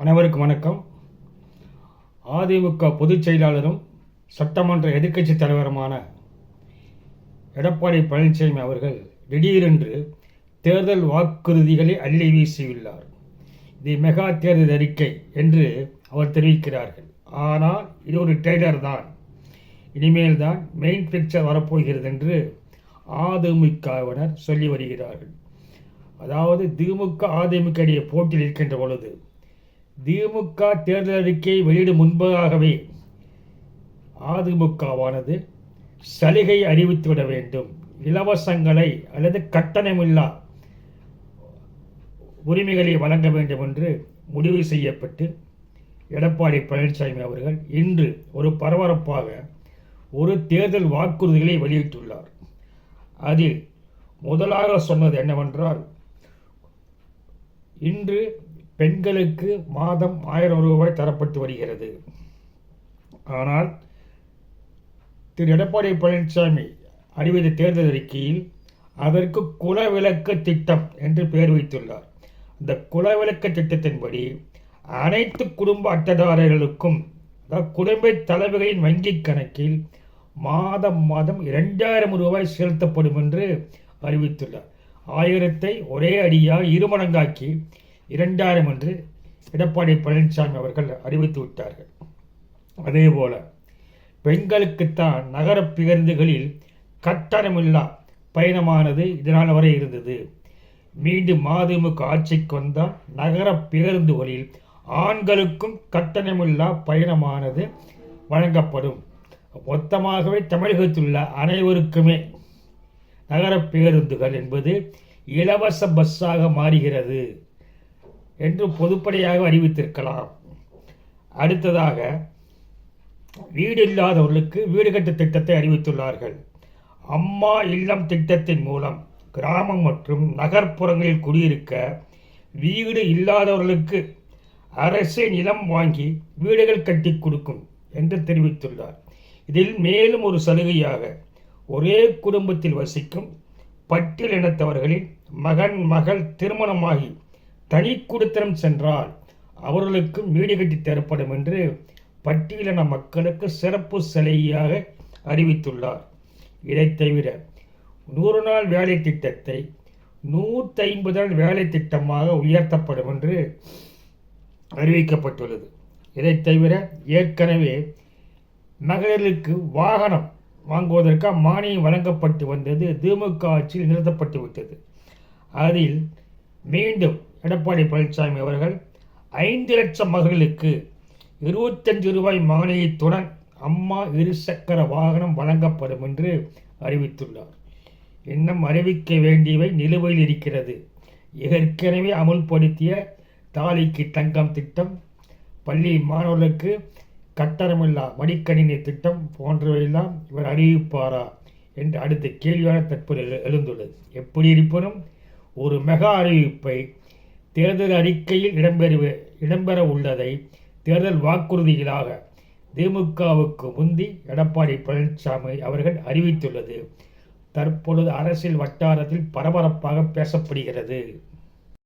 அனைவருக்கும் வணக்கம். அதிமுக பொதுச் செயலாளரும் சட்டமன்ற எதிர்க்கட்சித் தலைவருமான எடப்பாடி பழனிசாமி அவர்கள் திடீரென்று தேர்தல் வாக்குறுதிகளை அள்ளி வீசியுள்ளார். இது மெகா தேர்தல் அறிக்கை என்று அவர் தெரிவிக்கிறார்கள். ஆனால் இது ஒரு டெய்லர் தான். இனிமேல் தான் மெயின் பிக்சர் வரப்போகிறது என்று அதிமுகவினர் சொல்லி வருகிறார்கள். அதாவது திமுக அதிமுக இடையே போட்டியில் இருக்கின்ற பொழுது திமுக தேர்தல் அறிக்கையை வெளியிடும் முன்பதாகவே அதிமுகவானது சலுகை அறிவித்துவிட வேண்டும். இலவசங்களை அல்லது கட்டணமில்லா உரிமைகளை வழங்க வேண்டும் என்று முடிவு செய்யப்பட்டு எடப்பாடி பழனிசாமி அவர்கள் இன்று ஒரு பரபரப்பாக ஒரு தேர்தல் வாக்குறுதிகளை வெளியிட்டுள்ளார். அதில் முதலாக சொன்னது என்னவென்றால் இன்று பெண்களுக்கு மாதம் ஆயிரம் ரூபாய் தரப்பட்டு வருகிறது. ஆனால் திரு. எடப்பாடி பழனிசாமி அறிவித்த தேர்தல் அறிக்கையில் அதற்கு குலவிளக்கு திட்டம் என்று பெயர் வைத்துள்ளார். இந்த குலவிளக்கு திட்டத்தின்படி அனைத்து குடும்ப அட்டைதாரர்களுக்கும் அதாவது குடும்ப தலைவர்களின் வங்கிக் கணக்கில் மாதம் மாதம் இரண்டாயிரம் ரூபாய் செலுத்தப்படும் என்று அறிவித்துள்ளார். ஆயிரத்தை ஒரே அடியாக இருமடங்காக்கி இரண்டாயிரம் என்று எடப்பாடி பழனிசாமி அவர்கள் அறிவித்து விட்டார்கள். அதேபோல பெண்களுக்குத்தான் நகர பேருந்துகளில் கட்டணமில்லா பயணமானது இதனால் வரை இருந்தது. மீண்டும் மதிமுக ஆட்சிக்கு வந்தால் நகர பேருந்துகளில் ஆண்களுக்கும் கட்டணமில்லா பயணமானது வழங்கப்படும். மொத்தமாகவே தமிழகத்தில் உள்ள அனைவருக்குமே நகர பேருந்துகள் என்பது இலவச பஸ்ஸாக மாறுகிறது. என்று பொதுப்படையாக அறிவித்திருக்கலாம். அடுத்ததாக வீடு இல்லாதவர்களுக்கு வீடு கட்டு திட்டத்தை அறிவித்துள்ளார்கள். அம்மா இல்லம் திட்டத்தின் மூலம் கிராமம் மற்றும் நகர்ப்புறங்களில் குடியிருக்க வீடு இல்லாதவர்களுக்கு அரசு நிலம் வாங்கி வீடுகள் கட்டி கொடுக்கும் என்று தெரிவித்துள்ளார். இதில் மேலும் ஒரு சலுகையாக ஒரே குடும்பத்தில் வசிக்கும் பட்டியல் இனத்தவர்களின் மகன் மகள் திருமணமாகி தனி குடித்தனம் சென்றால் அவர்களுக்கும் வீடு கட்டி தரப்படும் என்று பட்டியலின மக்களுக்கு சிறப்பு சலுகையாக அறிவித்துள்ளார். இதைத் தவிர நூறு நாள் வேலை திட்டத்தை நூற்றி ஐம்பது நாள் வேலை திட்டமாக உயர்த்தப்படும் என்று அறிவிக்கப்பட்டுள்ளது. இதைத் தவிர ஏற்கனவே மகளிருக்கு வாகனம் வாங்குவதற்காக மானியம் வழங்கப்பட்டு வந்தது திமுக ஆட்சியில் நிறுத்தப்பட்டு விட்டது அதில் மீண்டும் எடப்பாடி பழனிசாமி அவர்கள் ஐந்து லட்சம் மகளுக்கு இருபத்தஞ்சு ரூபாய் மானியத்துடன் அம்மா இருசக்கர வாகனம் வழங்கப்படும் என்று அறிவித்துள்ளார். இன்னும் அறிவிக்க வேண்டியவை நிலுவையில் இருக்கிறது. ஏற்கனவே அமுல்படுத்திய தாலிக்கு தங்கம் திட்டம் பள்ளி மாணவர்களுக்கு கட்டணமில்லா மடிக்கணினி திட்டம் போன்றவையெல்லாம் இவர் அறிவிப்பாரா என்று அடுத்த கேள்வியான தற்போது எழுந்துள்ளது. எப்படி இருப்பினும் ஒரு மெகா அறிவிப்பை தேர்தல் அறிக்கையில் இடம்பெறு இடம்பெற உள்ளதை தேர்தல் வாக்குறுதிகளாக திமுகவுக்கு முந்தி எடப்பாடி பழனிசாமி அவர்கள் அறிவித்துள்ளது. தற்பொழுது அரசியல் வட்டாரத்தில் பரபரப்பாக பேசப்படுகிறது.